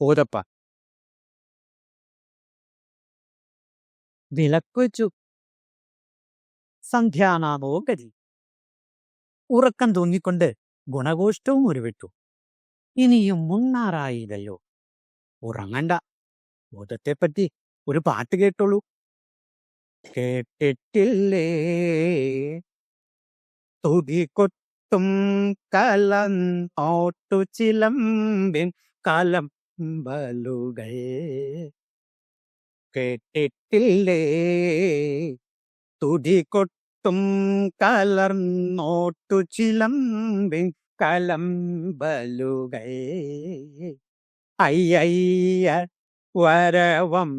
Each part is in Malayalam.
പോതപ്പ വിളക്ക് വെച്ചു സന്ധ്യാനാമോ ഗതി. ഉറക്കം തൂങ്ങിക്കൊണ്ട് ഗുണഘോഷ്ടവും ഉരുവിട്ടു. ഇനിയും മുന്നാറായില്ലല്ലോ. ഉറങ്ങണ്ട. ഭൂതത്തെപ്പറ്റി ഒരു പാട്ട് കേട്ടോളൂ. കേട്ടിട്ടില്ലേ? തുതി ചിലമ്പിൻ കലം കലമ്പലുകൾ കേട്ടിട്ടില്ലേ? തുടികൊട്ടും കലർന്നോട്ടു ചിലമ്പി കലമ്പലുകൾ. അയ്യയ്യ വരവം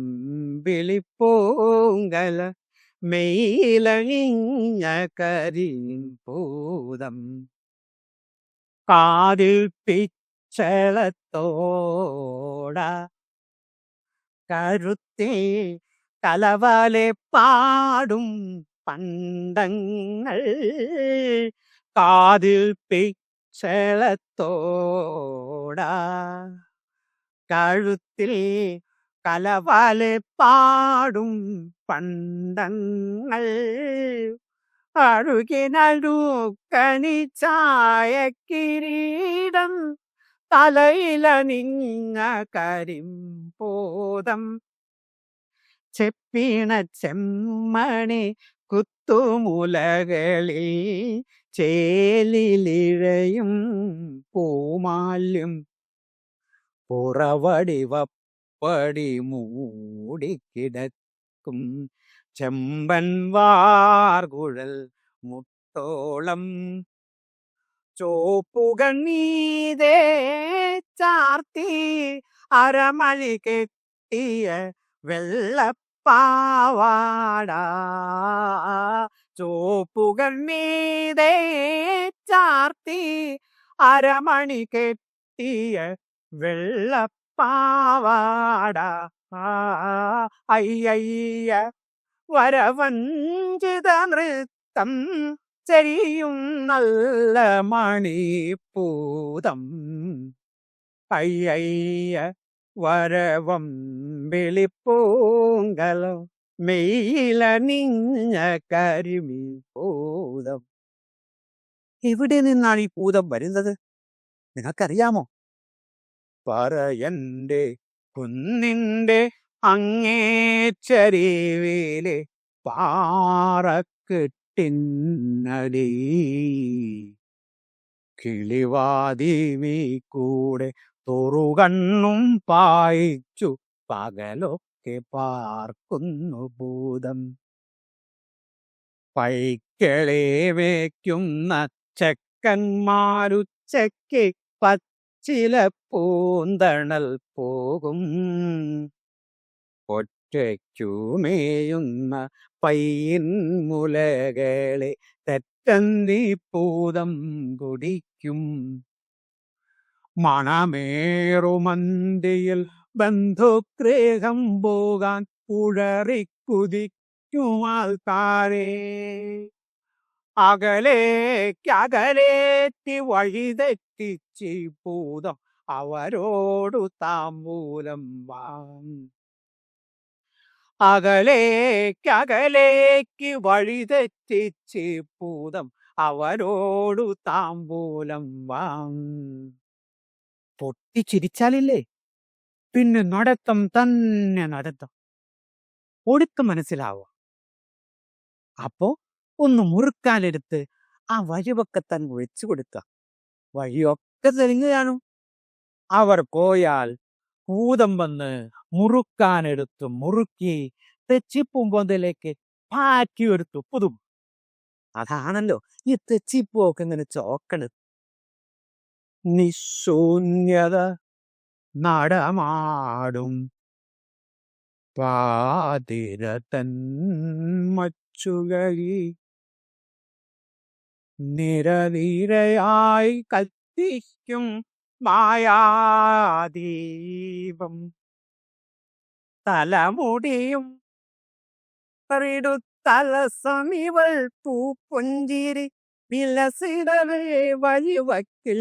വിളിപ്പൂങ്കല മെയിലഴിഞ്ഞ കരിമ്പൂതം. കാതിൽ പിച്ചളത്തോട കരുത്തേ കലവാലെ പാടും പണ്ടങ്ങൾ. കാതിൽ പിച്ചളത്തോട കഴുത്തിൽ കലവാലെ പാടും പണ്ടങ്ങൾ. അഴുകിനടു കണിച്ചായ കിരീടം തലയിലണിഞ്ഞ കരിമ്പോതം ചെപ്പീണ ചെമ്മണി കുത്തുമുലകളിൽ ചേലിലിഴയും പൂമാല്യം പുറവടിവപ്പടി മൂടിക്കിടക്കും ചെമ്പൻ വാർകുഴൽ മുട്ടോളം ചോപ്പുകൾ നീതേച്ചാർത്തി അരമഴി കെട്ടിയ വെള്ളപ്പാവാട. ചോപ്പുകൾ നീതേച്ചാർത്തി ചാർത്തി അരമണി കെട്ടിയ വെള്ളപ്പാവാട. അയ്യയ്യ വരവഞ്ചിത നൃത്തം ചെയ്യും നല്ല മണിപ്പൂതം. അയ്യയ്യ വരവം വിളിപ്പൂങ്കലോ മെയിലണിഞ്ഞ കരിമി പൂതം എവിടെ നിന്നാണ് ഈ പൂതം വരുന്നത്? നിങ്ങൾക്കറിയാമോ? പറയന്റെ കുന്നിന്റെ അങ്ങേ ചരിവിലെ പാറക്കെട്ടിന്നടി കിളിവാതിമി കൂടെ തുറുകണ്ണും പായിച്ചു പകലൊക്കെ പാർക്കുന്നു ഭൂതം. പൈക്കളെ വയ്ക്കുന്ന ചെക്കന്മാരുച്ചയ്ക്ക് പച്ചില പൂന്തണൽ പോകും. ഒറ്റയ്ക്കുമേയുന്ന പയ്യൻ മുലകളെ തെറ്റന്തി പൂതം കുടിക്കും. മണമേറുമന്തിയിൽ ബന്ധുക്രേഹം പോകാൻ ഉഴറിക്കുതിക്കുമാൽ താരേ. അകലേക്കകലേറ്റി വഴിതെറ്റിച്ചി പൂതം അവരോടു താമ്പൂലം വാങ്ങ. അകലേക്കകലേക്ക് വഴിതെറ്റിച്ച് പൂതം അവരോടു താമ്പൂലം വാങ് പൊട്ടിച്ചിരിച്ചാലില്ലേ? പിന്നെ നടത്തം തന്നെ നടത്തം. ഒടുക്ക മനസ്സിലാവുക അപ്പോ ഒന്ന് മുറുക്കാലെടുത്ത് ആ വഴിവൊക്കെ തന്നെ ഒഴിച്ചു കൊടുക്ക. വഴിയൊക്കെ തെളിഞ്ഞു കാണും. അവർ പോയാൽ ഭൂതം വന്ന് മുറുക്കാനെടുത്ത് മുറുക്കി തെച്ചിപ്പൂമ്പൊന്തലേക്ക് പാറ്റി ഒരു തുപ്പുതും അതാണല്ലോ ഈ തെച്ചിപ്പൂവൊക്കെ ഇങ്ങനെ ചോക്കണത് നിശൂന്യത നടമാടും. പാതിരതൻ മച്ചുകഴി നിരനിരയായി കത്തിക്കും. മായാദീപം തലമുടിയും തലസമിവൾ പൂപ്പൊഞ്ചിരി വിലസിടവേ വഴിവക്കിൽ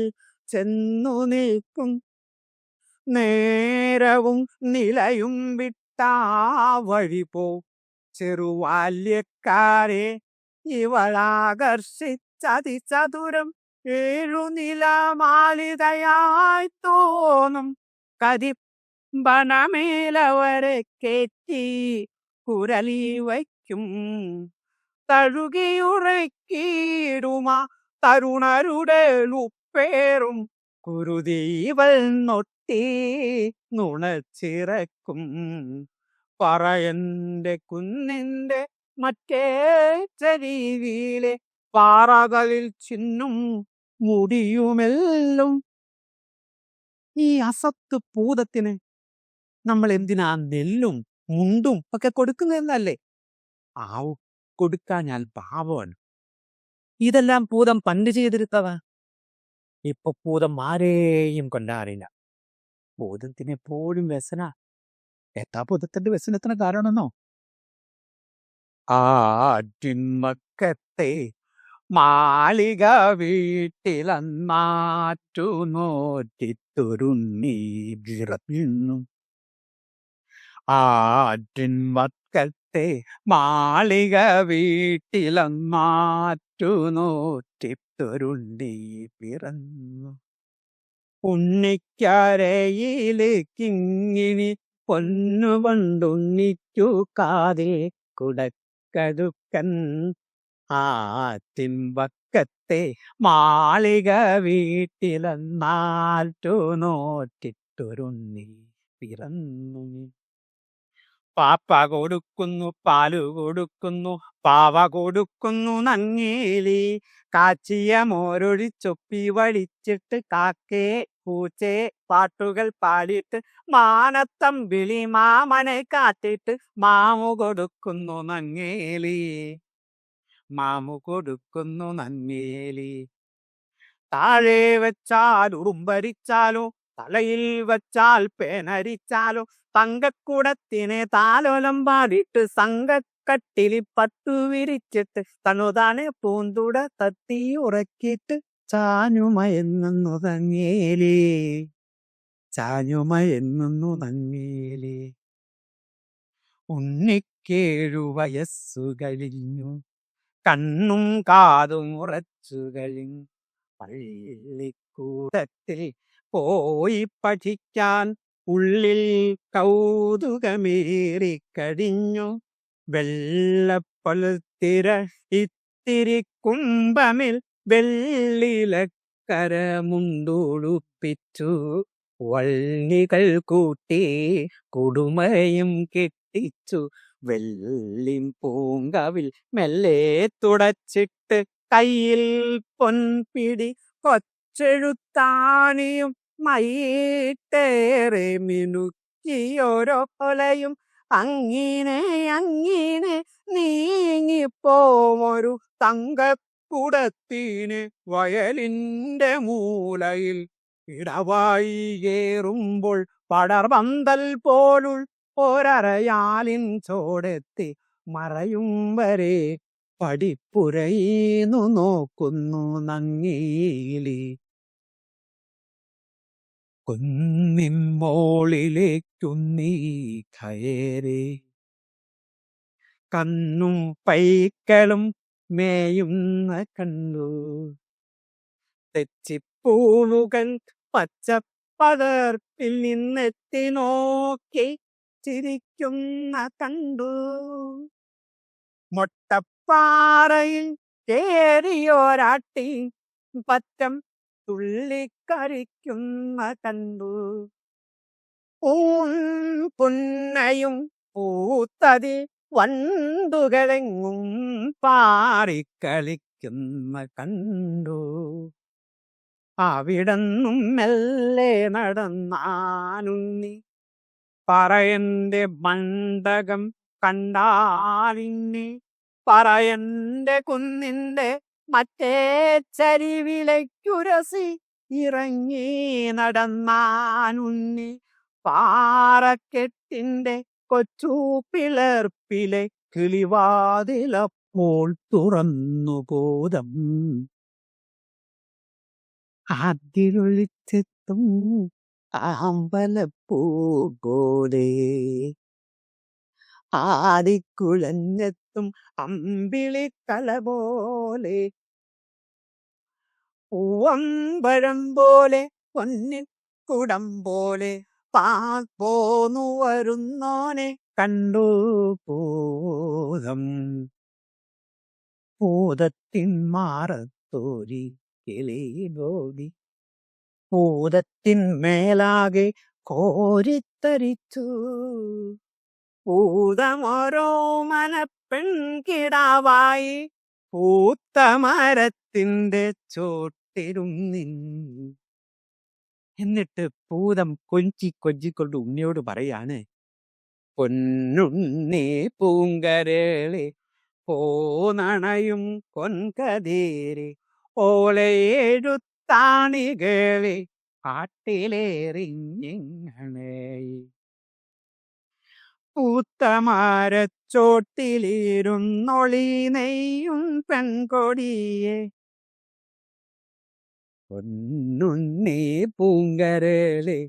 ചെന്നു നിൽക്കും. നേരവും നിലയും വിട്ടാ വഴി പോ. ചെറുവാല്യക്കാരെ ഇവളാകർഷിച്ചതി ചതുരം ഏഴുനില തോന്നും. കരിമ്പനമേലവരെ കേറ്റി കുരലി വയ്ക്കും. തഴുകിയുറക്കിടുമ തരുണരുടെ ലുപ്പേറും കുരുതീവൽ നൊട്ടി നുണച്ചിറക്കും. പറയന്റെ കുന്നിന്റെ മറ്റേ ചരീവിയിലെ പാറകളിൽ ചിന്നും മുടിയുമെല്ലും. ഈ അസത്ത് പൂതത്തിന് നമ്മൾ എന്തിനാ നെല്ലും മുണ്ടും ഒക്കെ കൊടുക്കുന്നതല്ലേ ആ ഞാൻ പാവമാണ് ഇതെല്ലാം പൂതം പണ്ട് ചെയ്തിരുത്തതാ ഇപ്പൊ പൂതം ആരെയും കൊണ്ടാറില്ല. ഭൂതത്തിന് എപ്പോഴും വ്യസന. എത്താ ഭൂതത്തിന്റെ വ്യസനത്തിന് കാരണമെന്നോ? ആറ്റിൻമക്കത്തെ മാളിക വീട്ടിലന്നാറ്റു നോറ്റിത്തൊരുണ്ണി ആറ്റിൻ വക്കത്തെ മാളിക വീട്ടിലന്നാറ്റു നോറ്റിത്തൊരുണ്ണി പിറന്നു ഉണ്ണിക്കരയിൽ കിങ്ങിണി പൊന്നുകൊണ്ടുണ്ണിച്ചു കാതെ കുടക്കതുക്കൻ ആറ്റിൻപക്കത്തെ മാളിക വീട്ടിലെന്നാറ്റു നോറ്റിട്ടൊരുണ്ണി പിറന്നു. പാപ്പ കൊടുക്കുന്നു പാൽ കൊടുക്കുന്നു പാവ കൊടുക്കുന്നു നങ്ങേലി. കാച്ചിയ മോരൊഴിച്ചൊപ്പി വടിച്ചിട്ട് കാക്കേ പൂച്ചേ പാട്ടുകൾ പാടിയിട്ട് മാനത്തം വിളി മാമനെ കാട്ടിട്ട് മാമു കൊടുക്കുന്നു നങ്ങേലി. മാമു കൊടുക്കുന്നു നന്മേലി. താഴെ വെച്ചാൽ ഉറുമ്പരിച്ചാലോ തലയിൽ വച്ചാൽ പേനരിച്ചാലോ തങ്കക്കുടത്തിനെ താലോലം പാടിട്ട് സംഘക്കട്ടിലി പട്ടു വിരിച്ചിട്ട് തനുതാനെ പൂന്തുട തത്തി ഉറക്കിയിട്ട് ചാഞ്ഞുമയെന്നു തങ്ങേലേ ചാഞ്ഞുമയെന്നു തങ്ങേലേ ഉണ്ണിക്കേഴു വയസ്സു കഴിഞ്ഞു കണ്ണും കാതും ഉറച്ചു കഴിഞ്ഞു പള്ളിക്കൂടത്തിൽ പോയി പഠിക്കാൻ ഉള്ളിൽ കൗതുകമേറിക്കഴിഞ്ഞു വെള്ളപ്പളുത്തിര ഇത്തിരി കുംഭമിൽ വെള്ളിലക്കരമുണ്ടുളുപ്പിച്ചു വള്ളികൾ കൂട്ടി കുടുമയും കെട്ടിച്ചു. വെള്ളിം പൂങ്കവിൽ മെല്ലെ തുടച്ചിട്ട് കയ്യിൽ പൊൻപിടി കൊച്ചെഴുത്താണിയും മയിട്ടേറെ മിനുക്കിയോരോ കൊലയും അങ്ങിനെ അങ്ങിനെ നീങ്ങിപ്പോമൊരു തങ്കക്കുടത്തിന് വയലിന്റെ മൂലയിൽ ഇടവായി ഏറുമ്പോൾ പടർപന്തൽ പോലുൾ ഒരരയാലിൻ ചോടെത്തി മറയും വരെ പടിപ്പുരയീന്നു നോക്കുന്നു നങ്ങീലി. കുന്നിൻ മോളിലേക്കുന്നീ കയറി. കന്നും പൈക്കളും മേയുന്ന കണ്ടു. തെച്ചിപ്പൂവുകൾ പച്ചപ്പതർപ്പിൽ നിന്നെത്തി നോക്കി ചിരിക്കുന്ന കണ്ടു. മൊട്ടപ്പാറയിൽ കേറിയോരാട്ടി പറ്റം തുള്ളിക്കരിക്കുന്ന കണ്ടു. ഊൻ പുന്നയും പൂത്തതി വണ്ടുകളെങ്ങും പാറിക്കളിക്കുന്ന കണ്ടു. അവിടന്നും മെല്ലെ നടന്നാനുണ്ണി പറയന്റെ മണ്ഡകം കണ്ടാലിന്നി പറയന്റെ കുന്നിന്റെ മറ്റേ ചരിവിലേക്കുരസി ഇറങ്ങി നടന്നാനുണ്ണി പാറക്കെട്ടിന്റെ കൊച്ചു പിളർപ്പിലെ കിളിവാതിലപ്പോൾ തുറന്നു ബോധം. അതിലൊളിച്ചെത്തും അമ്പലപ്പൂ പോലെ ആദിക്കുഴഞ്ഞെത്തും അമ്പിളിക്കല പോലെ പൂവമ്പഴം പോലെ പൊന്നിക്കുടം പോലെ പോന്നു വരുന്നോനെ കണ്ടു പൂതം. പൂതത്തിൻ മാറത്തോരി കിളിബോധി പൂതത്തിൻ മേലാകെ കോരിത്തരിച്ചു. ഭൂതമോരോ മനപ്പെൺകിടാവായി പൂത്ത മരത്തിന്റെ ചോട്ടിരുന്നിൻ എന്നിട്ട് പൂതം കൊഞ്ചി കൊഞ്ചിക്കൊണ്ട് ഉണ്ണിയോട് പറയാണ് പൊന്നുണ്ണി പൂങ്കരളി പോണയും കൊൻകതീരി കൊൻകതീരെ ഓലയെഴുത്താണികളെ കാട്ടിലേറിഞ്ഞിങ്ങനെ. പൂത്തമാരച്ചോട്ടിലിരുന്നൊളി നെയ്യും പെൺകൊടിയെ. പൊന്നുണ്ണി പൂങ്കരളി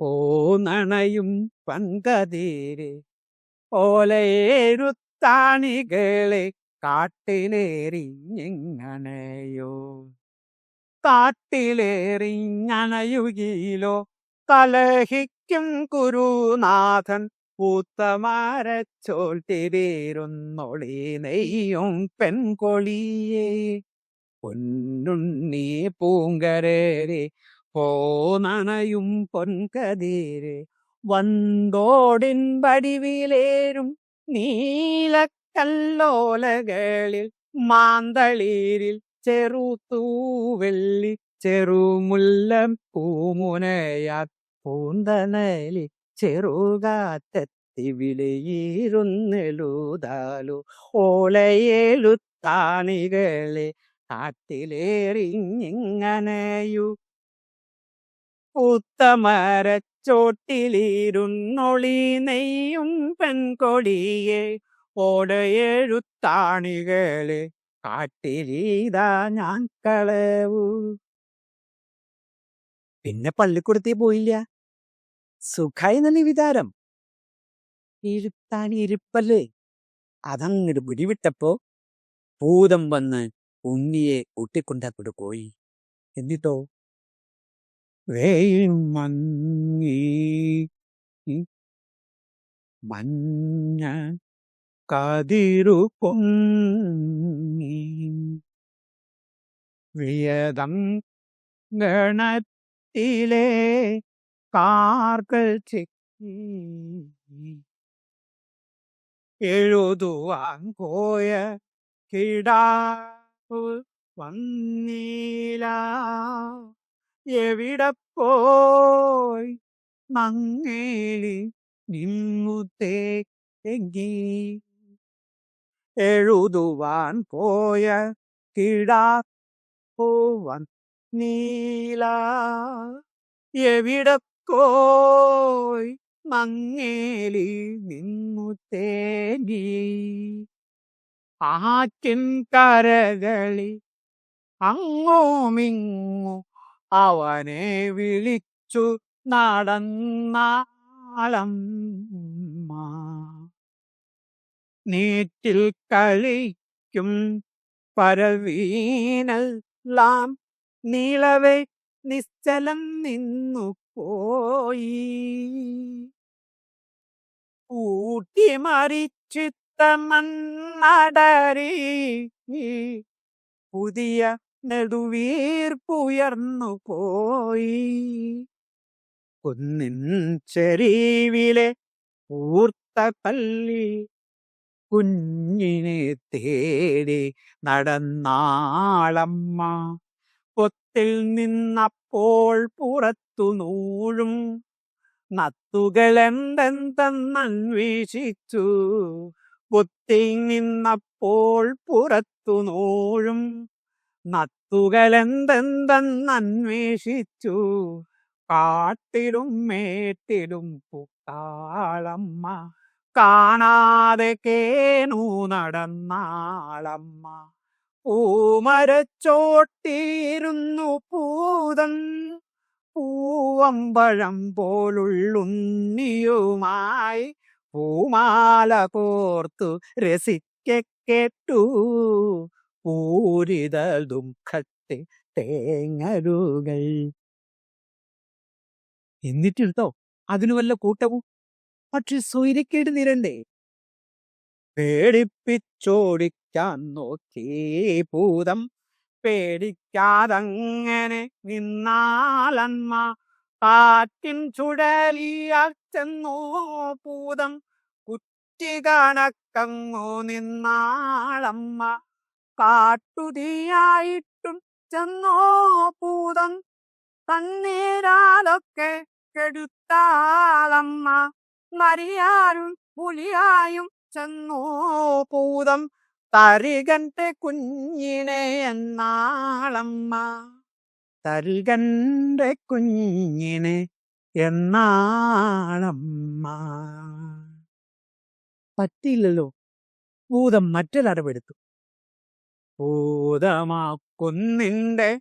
പോനണയും പങ്കതീരെ ഓലയേരുത്താണികളെ കാട്ടിലേറിഞ്ഞെങ്ങനെയോ. കാട്ടിലേറിഞ്ഞണയുകയിലോ കലഹിക്കും കുരുനാഥൻ പൂത്തമാരച്ചോട്ടിലിരുന്നൊളി നെയ്യും പെൺകൊളിയേ. പൊന്നുണ്ണി പൂങ്കരേരെ പോനണയും പൊൻകതിരെ. വന്തോടിൻ വടിവിലേരും നീലക്കല്ലോലകളിൽ മാന്തളീരിൽ ചെറുതൂവെള്ളി ചെറുമുല്ലം പൂമുനയാ പൂന്തനലി ചെറുകാറ്റത്തി വിലയിരുന്നെഴുതാലു ഓലയേലുത്താണികളെ കാട്ടിലേറിഞ്ഞിങ്ങനെയു. പൂത്തമരച്ചോട്ടിലിരുന്നൊളി നെയ്യും പെൺകൊടിയെ ഓടയെഴുത്താണികളെ കാട്ടിലീതാ ഞാൻ കളവു. പിന്നെ പള്ളിക്കൂടത്തിൽ പോയില്ല. സുഖായി നല്ല വിചാരം ഇരുത്താൻ ഇരുപ്പല്ലേ? അതങ്ങട് പിടിവിട്ടപ്പോ ഭൂതം വന്ന് ഉണ്ണിയെ ഒട്ടിക്കൊണ്ടങ്ങോട്ട് പോയി. എന്നിട്ടോ? വേയും മങ്ങി. മഞ്ഞ കതിരു പൊങ്ങി വിയതം ഗണത്തിലെ കാർകൾ ചെക്കി. എഴുതുവാൻ പോയ കിടാവ് വന്നീല. എവിടെ പോയി മങ്ങേലി നിന്നു തേങ്ങി എഴുതുവാൻ പോയ കിടാ വന്നീല നീല. പോയി മങ്ങേലി നിന്നു തേങ്ങി. ആറ്റിൻ കരകളി അങ്ങോമിങ്ങു അവനെ വിളിച്ചു നടന്നാളമ്മ. നീറ്റിൽ കളിക്കും പരവീനെല്ലാം നീളവെ നിശ്ചലം നിന്നു പോയി. ഊട്ടി മറിച്ചിത്ത മണ്ണടരി പുതിയ നെടുവീർപ്പുയർന്നു പോയി. കുന്നിൻ ചെരീവിലെ ഊർത്ത പല്ലി കുഞ്ഞിനെ തേടി നടന്നാളമ്മ. പൊത്തിൽ നിന്നപ്പോൾ പുറത്തു നൂഴും നത്തുകളെന്തെന്തെന്നന്വേഷിച്ചു പൊത്തിൽ നിന്നപ്പോൾ പുറത്തു നൂഴും നത്തുകളെന്തെന്തെന്നന്വേഷിച്ചു കാട്ടിലും മേട്ടിലും പുക്കാളമ്മ കാണാതെ കേനു നടന്നാളമ്മ. പൂമരച്ചോട്ടിയിരുന്നു പൂതൻ. പൂവമ്പഴം പോലുള്ളുണ്ണിയുമായി പൂമാല കോർത്തു രസിക്ക കേട്ടു. പൂരിത ദുഃഖത്തെ തേങ്ങരുകൾ. എന്നിട്ടിരുത്തോ അതിനു വല്ല കൂട്ടവും? പക്ഷെ സ്വൈരക്കേട് നിരണ്ടേ പേടിപ്പിച്ചോടിക്കാൻ നോക്കി ഭൂതം. പേടിക്കാതങ്ങനെ നിന്നാലന്മ. കാറ്റിൻ ചുഴലിയാൽ ഭൂതം. കുറ്റി കണക്കങ്ങോ നിന്നാളമ്മ. കാട്ടുതീയായിട്ടും ചെന്നോ ഭൂതം. തന്നീരാലൊക്കെ കെടുത്താളമ്മ. നരിയായും പുലിയായും ചെന്നോ പൂതം തരികന്റെ കുഞ്ഞിനെ എന്നാളമ്മ. തരികന്റെ കുഞ്ഞിനെ എന്നാളമ്മ. പറ്റിയില്ലല്ലോ. ഭൂതം മറ്റൊരടവെടുത്തു. ഭൂതമാ കുന്നിന്റെ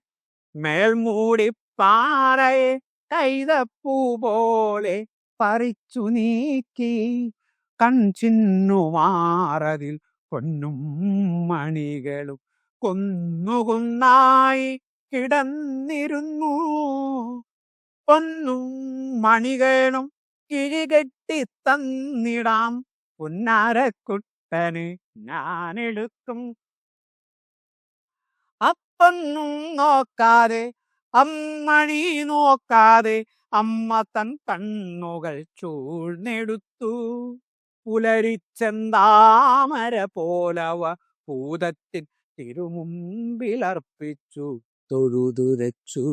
മേൽമൂടി കൈതപ്പൂ പോലെ പറിച്ചു നീക്കി കൺചിന്നുമാറതിൽ പൊന്നും മണികളും കൊന്നുകുന്നായി കിടന്നിരുന്നു. പൊന്നും മണികളും കിഴികെട്ടി തന്നിടാം പുന്നാരക്കുട്ടന് ഞാനെടുക്കും. അപ്പൊന്നും നോക്കാതെ അമ്മണി നോക്കാതെ അമ്മ തൻ കണ്ണുകൾ ചൂഴ്ന്നെടുത്തു. പുലരിച്ചെന്താമര പോലവ ഭൂതത്തിൻ തിരുമുമ്പിലർപ്പിച്ചു തൊഴുതുരച്ചു.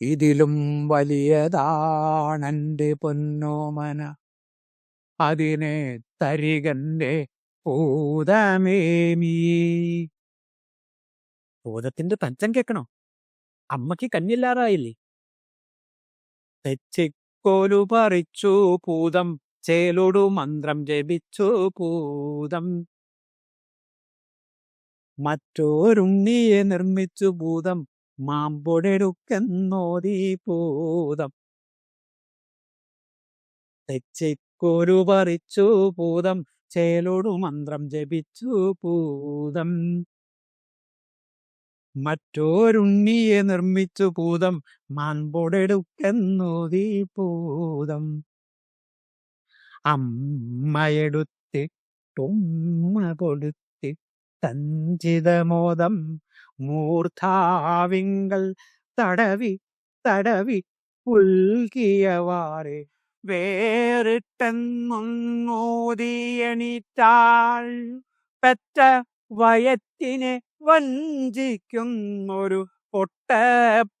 ഇതിലും വലിയതാണെന്റെ പൊന്നോമന. അതിനെ തരികന്റെ ഭൂതമേമീ. ഭൂതത്തിന്റെ പഞ്ചം കേക്കണോ അമ്മയ്ക്ക് കഞ്ഞില്ലാറായില്ലേ? തെച്ചിക്കോലു പറിച്ചു പൂതം ചേലൊടു മന്ത്രം ജപിച്ചു പൂതം. മറ്റോരുണ്ണിയെ നിർമ്മിച്ചു ഭൂതം മാമ്പൊടെടുക്കെന്നോതി പൂതം. തെച്ചിക്കോലു പറിച്ചു പൂതം ചേലൊടു മന്ത്രം ജപിച്ചു ഭൂതം മറ്റോരുണ്ണിയെ നിർമ്മിച്ചു പൂതം മാൻപൊടെടുക്കുന്നു പൂതം. അമ്മയെടുത്തിട്ടുമ്മ കൊടുത്തി തഞ്ചിതമോദം മൂർധാവിങ്കൽ തടവി തടവി ഉൽകിയവാറെ വേറിട്ടെന്നൊന്നോതിയണിറ്റാൾ പെറ്റ വയറ്റിനെ വഞ്ചിക്കുന്നൊരു പൊട്ടപ്പൂതമിതെന്നു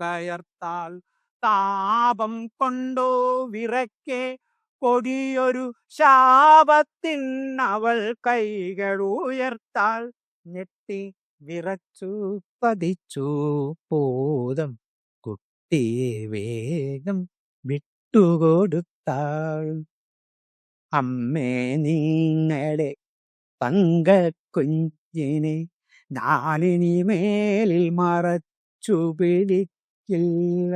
കയർത്താൽ താപം കൊണ്ടോ വിറക്കെ കൊടിയൊരു ശാപത്തിൻ അവൾ കൈകൾ ഉയർത്താൽ ഞെട്ടി വിറച്ചു പതിച്ചു പൂതം. കുട്ടിയെ വേഗം വിട്ടുകൊടുത്താൾ. അമ്മേ നിങ്ങളെ തങ്കക്കുഞ്ഞിനെ ഞാനിനി മേലിൽ മറച്ചു പിടിക്കില്ല.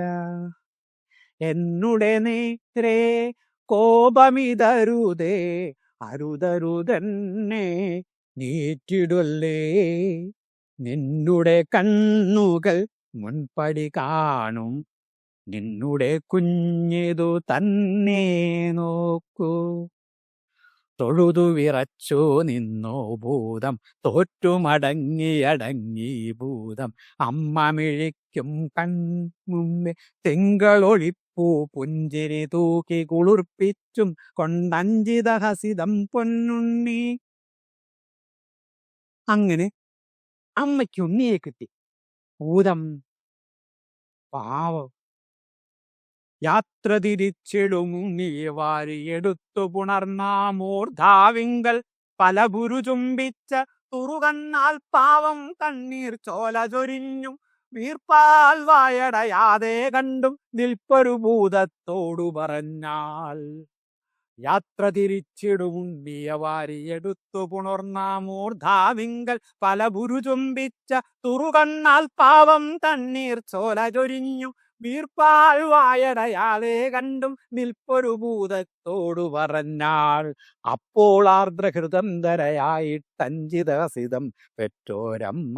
എന്നുടെ നേത്രേ കോപമിതരുതേ അരുതരുതന്നെ നീറ്റിടല്ലേ? നിന്നുടെ കണ്ണുകൾ മുൻപടി കാണും. നിന്നുടെ കുഞ്ഞിതു തന്നെ നോക്കൂ. തൊഴുതു വിറച്ചു നിന്നോ ഭൂതം. തോറ്റുമടങ്ങിയടങ്ങി ഭൂതം. അമ്മ മിഴിക്കും കൺമുമ്പെ തിങ്കളൊഴിപ്പൂ പുഞ്ചിരി തൂക്കി കുളിർപ്പിച്ചും കൊണ്ടഞ്ചിത ഹസിതം പൊന്നുണ്ണി. അങ്ങനെ അമ്മയ്ക്ക് ഉണ്ണിയെ കിട്ടി. ഭൂതം. പാവം. യാത്ര തിരിച്ചിടുമുണ്ണിയെ വാരിയെടുത്തു പുണർന്നാമൂർധാവിങ്കൽ പല ഗുരു ചുംബിച്ച പാവം കണ്ണീർ ചോല ചൊരിഞ്ഞും വീർപ്പാൽ വായടയാതെ കണ്ടും നിൽപ്പൊരു ഭൂതത്തോടു പറഞ്ഞാൽ. യാത്ര തിരിച്ചിടുമുണ്ടിയ വാരിയെടുത്തു പുണർന്നാമൂർധാവിങ്കൽ പല ഗുരു ചുംബിച്ച തുറുകണ്ണാൽ പാവം തണ്ണീർ ചോല ചൊരിഞ്ഞു വീർപ്പാൽ വായടയാളെ കണ്ടും നിൽപ്പൊരു ഭൂതത്തോടു പറഞ്ഞാൾ അപ്പോൾ ആർദ്രഹൃദന്തരയായിട്ടഞ്ചിതസിതം പെറ്റോരമ്മ.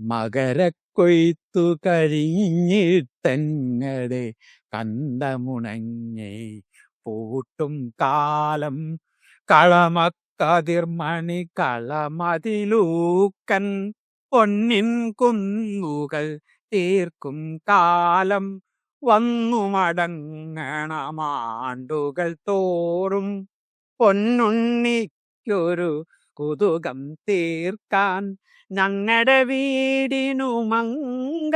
മകരക്കൊയ്ത്തു കഴിഞ്ഞിട്ടെങ്ങടെ കന്തമുണങ്ങി പൂട്ടും കാലം കളമക്കതിർമണി കളമതിലൂക്കൻ പൊന്നിൻ കുന്നുകൾ തീർക്കും കാലം വന്നു മടങ്ങണമാണ്ടുകൾ തോറും. പൊന്നുണ്ണിക്കൊരു കുതുകം തീർക്കാൻ ഞങ്ങളുടെ വീടിനു മംഗളമേകാൻ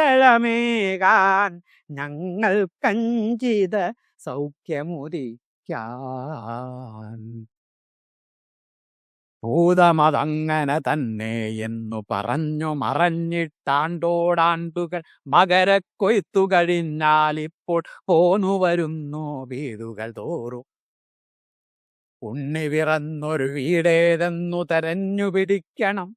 ഞങ്ങൾ കഞ്ചിത സൗഖ്യമുദിക്കാൻ. ഭൂതമതങ്ങനെ തന്നെ എന്നു പറഞ്ഞു മറഞ്ഞിട്ടാണ്ടോടാണ്ടുകൾ മകരക്കൊയ്ത്തു കഴിഞ്ഞാൽ ഇപ്പോൾ പോന്നു വരുന്നു വീടുകൾ തോറും. ഉണ്ണി പിറന്നൊരു വീടേതെന്നു തെരഞ്ഞു പിടിക്കണം.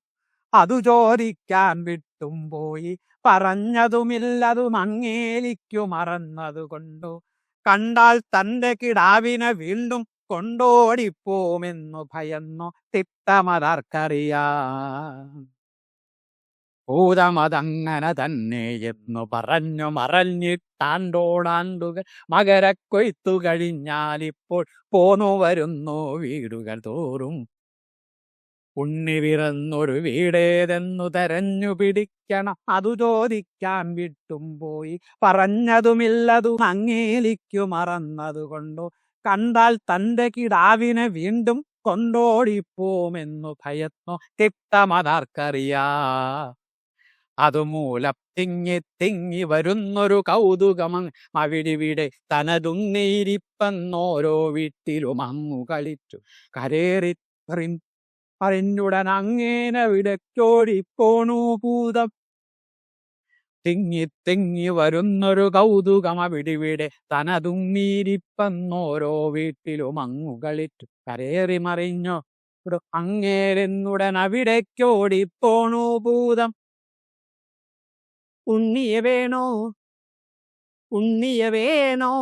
അതു ചോദിക്കാൻ വിട്ടും പോയി. പറഞ്ഞതുമില്ലതു മങ്ങേലിക്കു മറന്നതുകൊണ്ടു. കണ്ടാൽ തന്റെ കിടാവിനെ വീണ്ടും കൊണ്ടോടിപ്പോമെന്നു ഭയന്നു തിട്ടമതർക്കറിയാം. ഭൂതമതങ്ങനെ തന്നെ എന്നു പറഞ്ഞു മറഞ്ഞിട്ടാണ്ടോടാണ്ടുകൾ മകരക്കൊയ്ത്തു കഴിഞ്ഞാലിപ്പോൾ പോന്നു വരുന്നു വീടുകൾ തോറും. ഉണ്ണി പിറന്നൊരു വീടേതെന്നു തെരഞ്ഞു പിടിക്കണം അതു ചോദിക്കാൻ വിട്ടും പോയി. പറഞ്ഞതുമില്ലതു അങ്ങേലിക്കു മറന്നതു കൊണ്ടു കണ്ടാൽ തന്റെ കിടാവിനെ വീണ്ടും കൊണ്ടോടിപ്പോമെന്നു ഭയത്നു തിട്ടമതാർക്കറിയാ അതുമൂലം തിങ്ങി തിങ്ങി വരുന്നൊരു കൗതുകമങ് അവിടിവിടെ തനതുന്നേരിപ്പെന്നോരോ വീട്ടിലും അങ്ങു കളിച്ചു. കരേറി അറിഞ്ഞുടൻ അങ്ങേനെ വിടക്കോടിപ്പോണു ഭൂതം. തിങ്ങി തിങ്ങി വരുന്നൊരു കൗതുകമവിടിവിടെ തനതുങ്ങീരിപ്പന്നോരോ വീട്ടിലും അങ്ങു കളിച്ചു. കരേറി മറിഞ്ഞോ? ഇടു അങ്ങേരെന്നുടൻ അവിടേക്കോടിപ്പോണു ഭൂതം. ഉണ്ണിയ വേണോ? ഉണ്ണിയ വേണോ?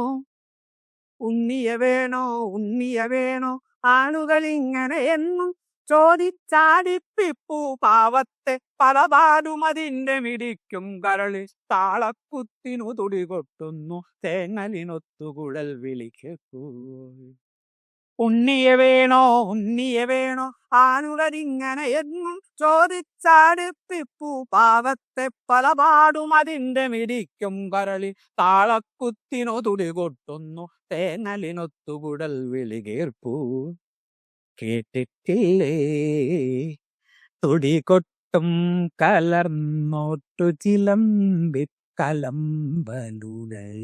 ഉണ്ണിയ വേണോ? ഉണ്ണിയ വേണോ? ആളുകൾ ഇങ്ങനെ എന്നും ചോദിച്ചാടിപ്പിപ്പൂ പാവത്തെ പലപാടുമതിന്റെ മിടിക്കും കരളി താളക്കുത്തിനു തുടി കൊട്ടുന്നു തേങ്ങലിനൊത്തുകുഴൽ വിളിക്കൂ ഉണ്ണിയ വേണോ ഉണ്ണിയ വേണോ ആനുകരിങ്ങനെ എന്നും ചോദിച്ചാടിപ്പിപ്പൂ പാവത്തെ പലപാടും അതിന്റെ മിടിക്കും കരളി താളക്കുത്തിനു തുടി കൊട്ടുന്നു തേങ്ങലിനൊത്തുകുടൽ വിളി കേൾപ്പൂ കേട്ടിട്ടില്ലേ? തുടി കൊട്ടും കലർന്നോട്ടു ചിലമ്പി കലമ്പലുകൾ.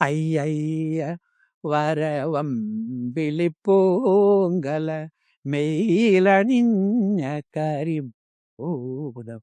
അയ്യയ്യ വരവം വിളിപ്പോങ്കല മെയിലണിഞ്ഞ കരിപ്പൂതം